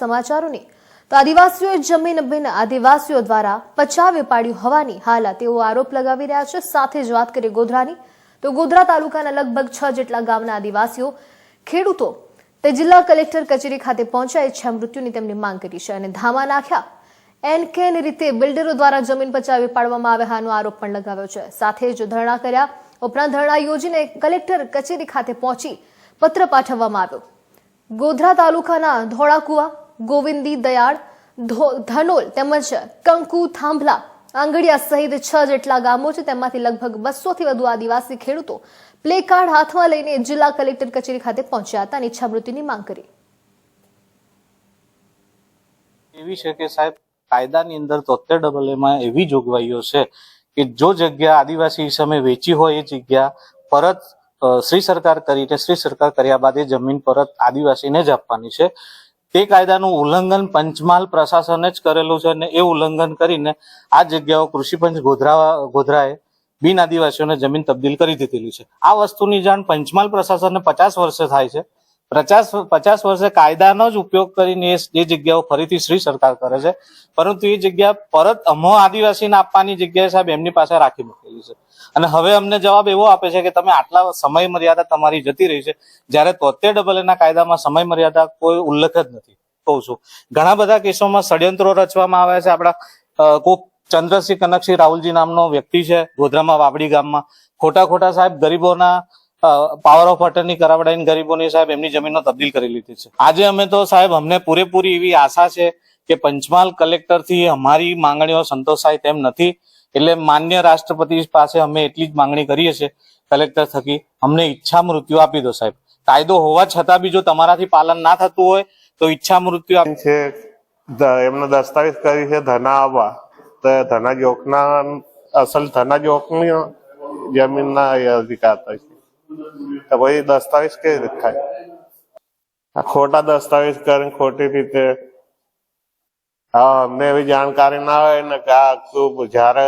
સમાચારોની. તો આદિવાસીઓએ જમીન બિન આદિવાસીઓ દ્વારા પચાવી પાડ્યું હોવાની હાલ તેઓ આરોપ લગાવી રહ્યા છે. સાથે જ વાત કરીએ ગોધરાની. તો ગોધરા તાલુકાના લગભગ છ જેટલા ગામના આદિવાસીઓ ખેડૂતો તે જિલ્લા કલેક્ટર કચેરી ખાતે પહોંચ્યા. ઈચ્છા મૃત્યુની તેમની માંગ કરી છે અને ધામા નાખ્યા. એનકેન રીતે બિલ્ડરો દ્વારા જમીન પચાવી પાડવામાં આવે હોવાનો આરોપ પણ લગાવ્યો છે. સાથે જ ધરણા કર્યા. ઉપરાંત ધરણા યોજીને કલેક્ટર કચેરી ખાતે પહોંચી પત્ર પાઠવવામાં આવ્યો. ગોધરા તાલુકાના ધોળાકુવા ગોવિંદી દયાળ ધનોલ તેમજ કંકુ થાંભલા. આંગડિયા સહિત છ જેટલા ગામો છે, તેમાંથી લગભગ બસોથી વધુ આદિવાસી ખેડૂતો પ્લે કાર્ડ હાથમાં લઈને જિલ્લા કલેક્ટર કચેરી ખાતે પહોંચ્યા હતા અને ઈચ્છામૃત્યુની માંગ કરી. એવી છે કે સાહેબ, કાયદાની અંદર તોતેર ડબલ એમાં એવી જોગવાઈઓ છે કે જો જગ્યા આદિવાસી સામે વેચી હોય એ જગ્યા, પરત શ્રી સરકાર કરીને શ્રી સરકાર કર્યા બાદ એ જમીન પરત આદિવાસીને જ આપવાની છે. તે કાયદાનું ઉલ્લંઘન પંચમહાલ પ્રશાસને જ કરેલું છે અને એ ઉલ્લંઘન કરીને આ જગ્યાઓ કૃષિ પંચ ગોધરા ગોધરાએ બિન આદિવાસીઓને જમીન તબદીલ કરી દીધેલી છે. આ વસ્તુની જાણ પંચમહાલ પ્રશાસનને પચાસ વર્ષે થાય છે. પચાસ પચાસ વર્ષે કાયદાનો જ ઉપયોગ કરીને એ જગ્યાઓ ફરીથી શ્રી સરકાર કરે છે. પરંતુ એ જગ્યા પરત અમો આદિવાસીને આપવાની જગ્યાએ સાહેબ એમની પાસે રાખી મૂકેલી છે. અને હવે અમને જવાબ એવો આપે છે કે તમે આટલા સમય મર્યાદા તમારી જતી રહી છે. જ્યારે તોતેર ડબલ એના કાયદામાં સમય મર્યાદા કોઈ ઉલ્લેખ જ નથી. કહું છું. ઘણા બધા કેસોમાં ષડયંત્રો રચવામાં આવ્યા છે. આપણા કોક ચંદ્રસિંહ કનકસિંહ રાહુલજી નામનો વ્યક્તિ છે ગોધરામાં વાવડી ગામમાં. ખોટા ખોટા સાહેબ ગરીબોના પાવર ઓફ અટર્ની કરાવડાવીને ગરીબોની સાહેબ એમની જમીનો તબદીલ કરી લીધી છે. આજે અમે તો સાહેબ અમને પૂરેપૂરી એવી આશા છે કે પંચમહાલ કલેક્ટરથી અમારી માંગણીઓ સંતોષાય તેમ નથી. એટલે માન્ય રાષ્ટ્રપતિ પાસે અમે એટલી જ માંગણી કરીએ છીએ, કલેક્ટર થકી. અમને ઈચ્છા મૃત્યુ આપી દો સાહેબ. કાયદો હોવા છતાં બી જો તમારાથી પાલન ના થતું હોય, તો ઈચ્છા મૃત્યુ છે એમનો દસ્તાવેજ કરી છે ધના આવવા તો ધના જોખના અસલ ધના જોખની જમીનના અધિકાર થાય છે. તો પછી દસ્તાવેજ કેવી રીતે થાય? આ ખોટા દસ્તાવેજ કરીને ખોટી રીતે. હા, અમને એવી જાણકારી ના હોય ને કે આ શું જયારે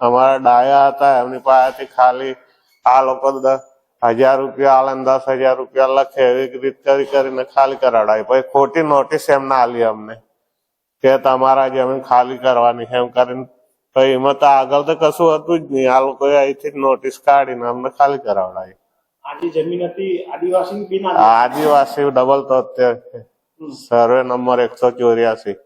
અમારા ડાયા હતા, એમની પાસેથી ખાલી આ લોકો હજાર રૂપિયા આલે દસ હજાર રૂપિયા લખે એવી રીત કરી કરીને ખાલી કરાવડાવી. પછી ખોટી નોટિસ એમ ના આલી અમને કે તમારા જમીન ખાલી કરવાની એમ કરીને. તો એમાં તો આગળ તો કશું હતું જ નહીં. આ લોકોએ અહીંથી નોટિસ કાઢીને અમને ખાલી કરાવડાવી. આ જે જમીન હતી આદિવાસી આદિવાસી ડબલ તો સર્વે નંબર એકસો ચોર્યાસી.